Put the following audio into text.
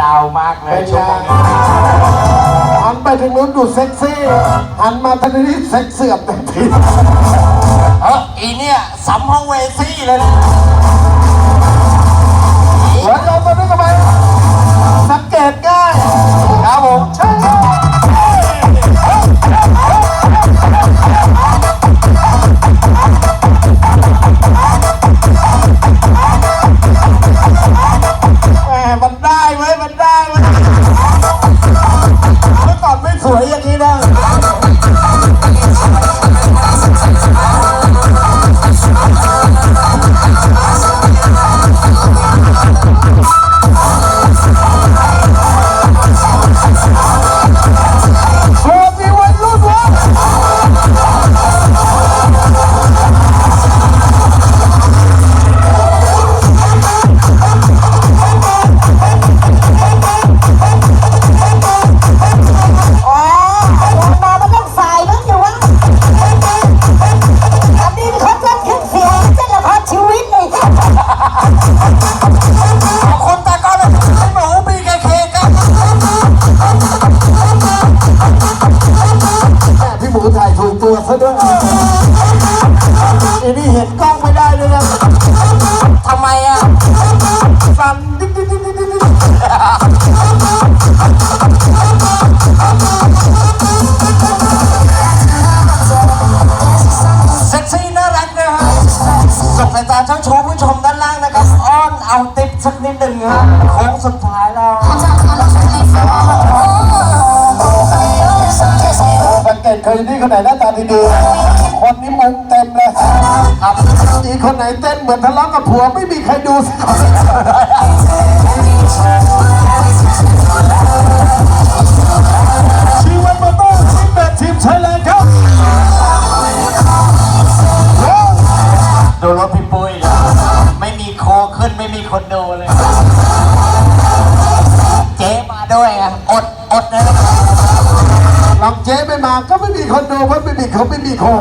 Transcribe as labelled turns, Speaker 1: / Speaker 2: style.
Speaker 1: ดาวมากเลย
Speaker 2: เป็น
Speaker 1: ชั่ว
Speaker 2: ไง
Speaker 1: โมงนี้
Speaker 2: หันไปทางนู้นดูเซ็กซี่หันมาทางนี้เซ็กเสื่อมทันที
Speaker 1: เอออีเนี่ยสัมภเวสีเลยนะ
Speaker 2: หัวโยนมาด้วยกันไป ไายถูกตัวซะด้วยอันนี้เห็นกล้องไม่ได้เลยนะ
Speaker 1: ทำไมอะ
Speaker 2: สั่นดิ๊กดิ๊กดิ๊กดิ๊กดิ๊ก
Speaker 1: เซ็กซี่น่ารักนะฮะส่งสายตาเจ้าชู้ผู้ชมด้านล่างนะครับ อ้อนเอาติ๊บสักนิดหนึ่งฮะโค้งสุดท้ายแล้ว
Speaker 2: สังเกต ยนี่คนไหนหน้าตาดีๆ คนนี้มุงเต็มเลย
Speaker 1: ครับ
Speaker 2: อีกคนไหนเต้นเหมือนทะเลาะกับผัวไม่มีใครดูสักคนชีวันมาโต้ทีมแบดทีมไทยแลนด์ครับ
Speaker 1: ดูรถพี่ปุ้ยไม่มีโคขึ้นไม่มีคนดูเลย เจ๊มาด้วยอะ อด อดเลย นะครับ
Speaker 2: ลองเจ๊ไม่มาก็ไม่มีคนดูเพราะไม่มีเขาไม่มีโคง